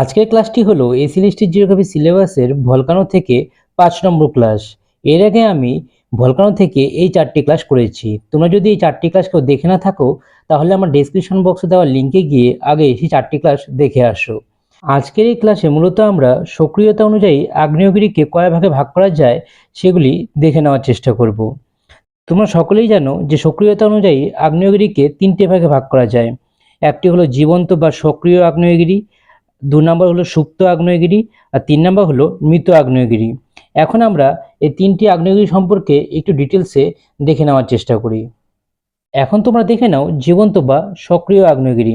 আজকের ক্লাসটি হলো এসি লিস্টের জিওগ্রাফি সিলেবাসের ভলকানো থেকে পাঁচ নম্বর ক্লাস। এর আগে আমি ভলকানো থেকে এই চারটি ক্লাস করেছি। তোমরা যদি এই চারটি ক্লাস কেউ দেখে না থাকো, তাহলে আমার ডেসক্রিপশন বক্সে দেওয়া লিঙ্কে গিয়ে আগে সেই চারটি ক্লাস দেখে আসো। আজকের এই ক্লাসে মূলত আমরা সক্রিয়তা অনুযায়ী আগ্নেয়গিরিকে কয় ভাগে ভাগ করা যায় সেগুলি দেখে নেওয়ার চেষ্টা করব। তোমরা সকলেই জানো যে সক্রিয়তা অনুযায়ী আগ্নেয়গিরিকে তিনটে ভাগে ভাগ করা যায়। একটি হলো জীবন্ত বা সক্রিয় আগ্নেয়গিরি দু নম্বর হলো সুপ্ত আগ্নেয়গিরি আর তিন নম্বর হলো মৃত আগ্নেয়গিরি। এখন আমরা এই তিনটি আগ্নেয়গিরি সম্পর্কে একটু ডিটেলসে দেখে নেওয়ার চেষ্টা করি। এখন তোমরা দেখে নাও জীবন্ত বা সক্রিয় আগ্নেয়গিরি।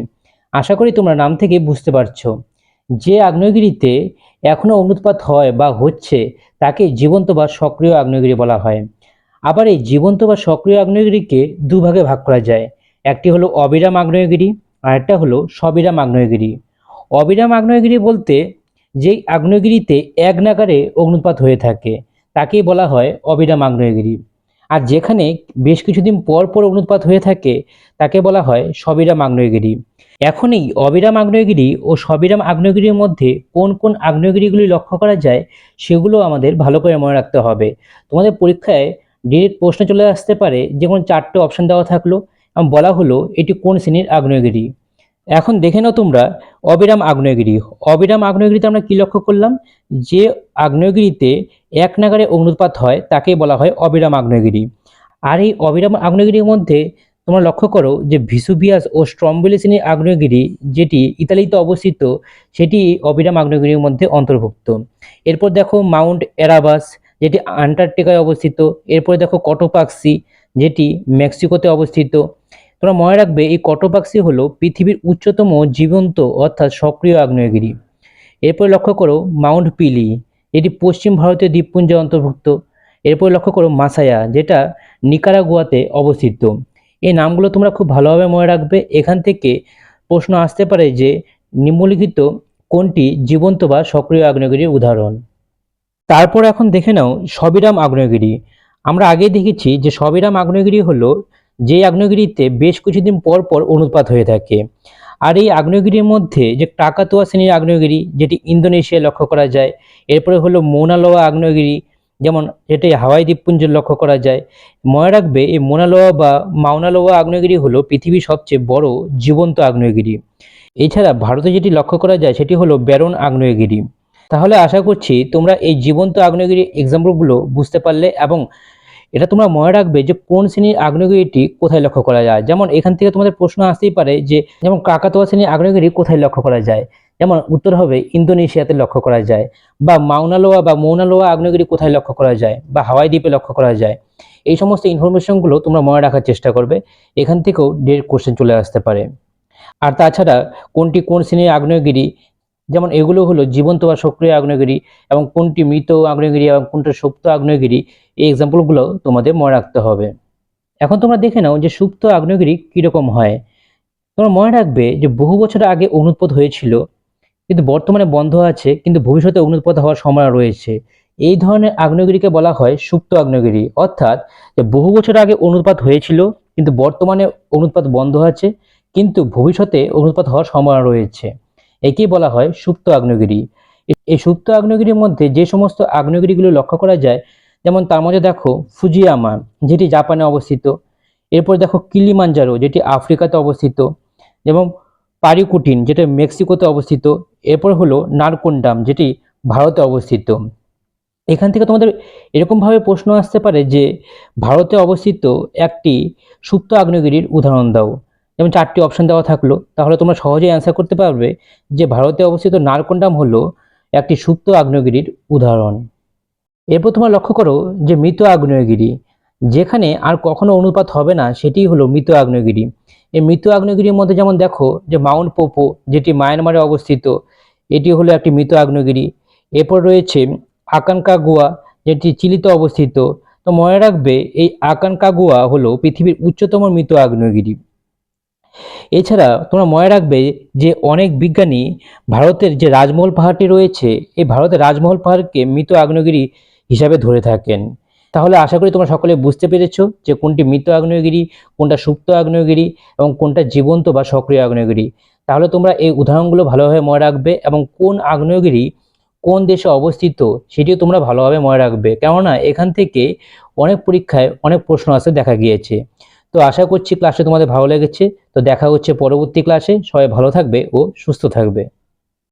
আশা করি তোমরা নাম থেকে বুঝতে পারছ। যে আগ্নেয়গিরিতে এখনও অনুৎপাত হয় বা হচ্ছে তাকে জীবন্ত বা সক্রিয় আগ্নেয়গিরি বলা হয়। আবার এই জীবন্ত বা সক্রিয় আগ্নেয়গিরিকে দুভাগে ভাগ করা যায়। একটি হলো অবিরাম আগ্নেয়গিরি আর একটা হলো সবিরাম আগ্নেয়গিরি। অবিরাম আগ্নেয়গিরি বলতে যেই আগ্নেয়গিরিতে এক নাগারে অগ্নুৎপাত হয়ে থাকে, তাকেই বলা হয় অবিরাম আগ্নেয়গিরি। আর যেখানে বেশ কিছুদিন পর পর অগ্নুৎপাত হয়ে থাকে, তাকে বলা হয় সবিরাম আগ্নেয়গিরি। এখন এই অবিরাম আগ্নেয়গিরি ও সবিরাম আগ্নেয়গিরির মধ্যে কোন কোন আগ্নেয়গিরিগুলি লক্ষ্য করা যায়, সেগুলো আমাদের ভালো করে মনে রাখতে হবে। তোমাদের পরীক্ষায় ডিরেক্ট প্রশ্ন চলে আসতে পারে যেমন চারটে অপশন দেওয়া থাকল, এবং বলা হলো এটি কোন শ্রেণির আগ্নেয়গিরি। এখন দেখে নাও তোমরা, অবিরাম আগ্নেয়গিরি। অবিরাম আগ্নেয়গিরিতে আমরা কি লক্ষ্য করলাম? যে আগ্নেয়গিরিতে এক নাগারে অগ্নুৎপাত হয়, তাকে বলা হয় অবিরাম আগ্নেয়গিরি। আর এই অবিরাম আগ্নেয়গিরির মধ্যে তোমরা লক্ষ্য করো যে ভিসুভিয়াস ও স্ট্রম্বেলি আগ্নেয়গিরি, যেটি ইতালিতে অবস্থিত, সেটি অবিরাম আগ্নেয়গিরির মধ্যে অন্তর্ভুক্ত। এরপর দেখো মাউন্ট এরাবাস, যেটি আন্টার্কটিকায় অবস্থিত। এরপরে দেখো কটোপাক্সি, যেটি মেক্সিকোতে অবস্থিত। তোমরা মনে রাখবে এই কটোপাক্সি হলো পৃথিবীর উচ্চতম জীবন্ত অর্থাৎ সক্রিয় আগ্নেয়গিরি। এরপর লক্ষ্য করো মাউন্ট পিলি, এটি পশ্চিম ভারতীয় দ্বীপপুঞ্জে অন্তর্ভুক্ত। এরপর লক্ষ্য করো মাসায়া, যেটা নিকারাগুয়াতে অবস্থিত। এই নামগুলো তোমরা খুব ভালোভাবে মনে রাখবে। এখান থেকে প্রশ্ন আসতে পারে যে নিম্নলিখিত কোনটি জীবন্ত বা সক্রিয় আগ্নেয়গিরির উদাহরণ? তারপর এখন দেখে নাও সবিরাম আগ্নেয়গিরি। আমরা আগেই দেখেছি যে সবিরাম আগ্নেয়গিরি হলো যে আগ্নেয়গিরিতে বেশ কিছুদিন পর পর অনুৎপাত হয়ে থাকে। আর এই আগ্নেয়গিরির মধ্যে যে টাকাতোয়া শ্রেণির আগ্নেয়গিরি, যেটি ইন্দোনেশিয়ায় লক্ষ্য করা যায়, এরপরে হলো মোনালোয়া আগ্নেয়গিরি, যেমন এটি হাওয়াই দ্বীপপুঞ্জে লক্ষ্য করা যায়। মনে রাখবে, এই মোনালোয়া বা মাউনালোয়া আগ্নেয়গিরি হলো পৃথিবীর সবচেয়ে বড় জীবন্ত আগ্নেয়গিরি। এছাড়া ভারতে যেটি লক্ষ্য করা যায়, সেটি হলো ব্যারন আগ্নেয়গিরি। তাহলে আশা করছি তোমরা এই জীবন্ত আগ্নেয়গিরি এক্সাম্পলগুলো বুঝতে পারলে এবং এটা তোমরা মনে রাখবে যে কোন শ্রেণির আগ্নেয়গিরিটি কোথায় লক্ষ্য করা যায়। যেমন এখান থেকে তোমাদের প্রশ্ন আসতেই পারে যে, যেমন কাকাতোয়া শ্রেণির আগ্নেয়গিরি কোথায় লক্ষ্য করা যায়? যেমন উত্তর হবে ইন্দোনেশিয়াতে লক্ষ্য করা যায় বা মাউনালোয়া বা মৌনালোয়া আগ্নেয়গিরি কোথায় লক্ষ্য করা যায় বা হাওয়াই দ্বীপে লক্ষ্য করা যায়। এই সমস্ত ইনফরমেশনগুলো তোমরা মনে রাখার চেষ্টা করবে। এখান থেকেও ডের কোশ্চেন চলে আসতে পারে। আর তাছাড়া কোনটি কোন শ্রেণির আগ্নেয়গিরি যেমন এগুলো হলো জীবন্ত বা সক্রিয় আগ্নেয়গিরি এবং কোনটি মৃত আগ্নেয়গিরি এবং কোনটা সুপ্ত আগ্নেয়গিরি, এই এক্সাম্পলগুলো তোমাদের মনে রাখতে হবে। এখন তোমরা দেখে নাও যে সুপ্ত আগ্নেয়গিরি কীরকম হয়। তোমরা মনে রাখবে যে বহু বছর আগে অগ্নুৎপাত হয়েছিল, কিন্তু বর্তমানে বন্ধ আছে, কিন্তু ভবিষ্যতে অগ্নুৎপাত হওয়ার সম্ভাবনা রয়েছে। এই ধরনের আগ্নেয়গিরিকে বলা হয় সুপ্ত আগ্নেয়গিরি। অর্থাৎ যে বহু বছর আগে অনুৎপাত হয়েছিল, কিন্তু বর্তমানে অনুৎপাত বন্ধ আছে, কিন্তু ভবিষ্যতে অনুৎপাত হওয়ার সম্ভাবনা রয়েছে। একেই বলা হয় সুপ্ত আগ্নেয়গিরি। এই সুপ্ত আগ্নেয়গিরির মধ্যে যে সমস্ত আগ্নেয়গিরিগুলো লক্ষ্য করা যায়, যেমন তার মধ্যে দেখো ফুজিয়ামা, যেটি জাপানে অবস্থিত। এরপর দেখো কিলিমাঞ্জারো, যেটি আফ্রিকাতে অবস্থিত। এবং পারিকুটিন, যেটা মেক্সিকোতে অবস্থিত। এরপর হলো নারকোন্ডাম, যেটি ভারতে অবস্থিত। এখান থেকে তোমাদের এরকমভাবে প্রশ্ন আসতে পারে যে, ভারতে অবস্থিত একটি সুপ্ত আগ্নেয়গিরির উদাহরণ দাও। যেমন চারটি অপশন দেওয়া থাকল, তাহলে তোমরা সহজেই অ্যান্সার করতে পারবে যে ভারতে অবস্থিত নারকোন্ডাম হলো একটি সুপ্ত আগ্নেয়গিরির উদাহরণ। এরপর তোমরা লক্ষ্য করো যে মৃত আগ্নেয়গিরি, যেখানে আর কখনো অনুপাত হবে না সেটি হলো মৃত আগ্নেয়গিরি। এই মৃত আগ্নেয়গিরির মধ্যে যেমন দেখো যে মাউন্ট পোপো, যেটি মায়ানমারে অবস্থিত, এটি হলো একটি মৃত আগ্নেয়গিরি। এরপর রয়েছে আকানকাগুয়া, যেটি চিলিতে অবস্থিত। তো মনে রাখবে এই আকানকাগুয়া হলো পৃথিবীর উচ্চতম মৃত আগ্নেয়গিরি। এছাড়া তোমরা মনে রাখবে যে অনেক বিজ্ঞানী ভারতের যে রাজমহল পাহাড়টি রয়েছে, এই ভারতের রাজমহল পাহাড়কে মৃত আগ্নেয়গিরি হিসাবে ধরে থাকেন। তাহলে আশা করি তোমরা সকলে বুঝতে পেরেছ যে কোনটি মৃত আগ্নেয়গিরি, কোনটা সুপ্ত আগ্নেয়গিরি এবং কোনটা জীবন্ত বা সক্রিয় আগ্নেয়গিরি। তাহলে তোমরা এই উদাহরণগুলো ভালোভাবে মনে রাখবে এবং কোন আগ্নেয়গিরি কোন দেশে অবস্থিত সেটিও তোমরা ভালোভাবে মনে রাখবে। কেননা এখান থেকে অনেক পরীক্ষায় অনেক প্রশ্ন আসতে দেখা গিয়েছে। তো আশা করছি ক্লাসে তোমাদের ভালো লেগেছে। তো দেখা হচ্ছে পরবর্তী ক্লাসে সবাই ভালো থাকবে ও সুস্থ থাকবে।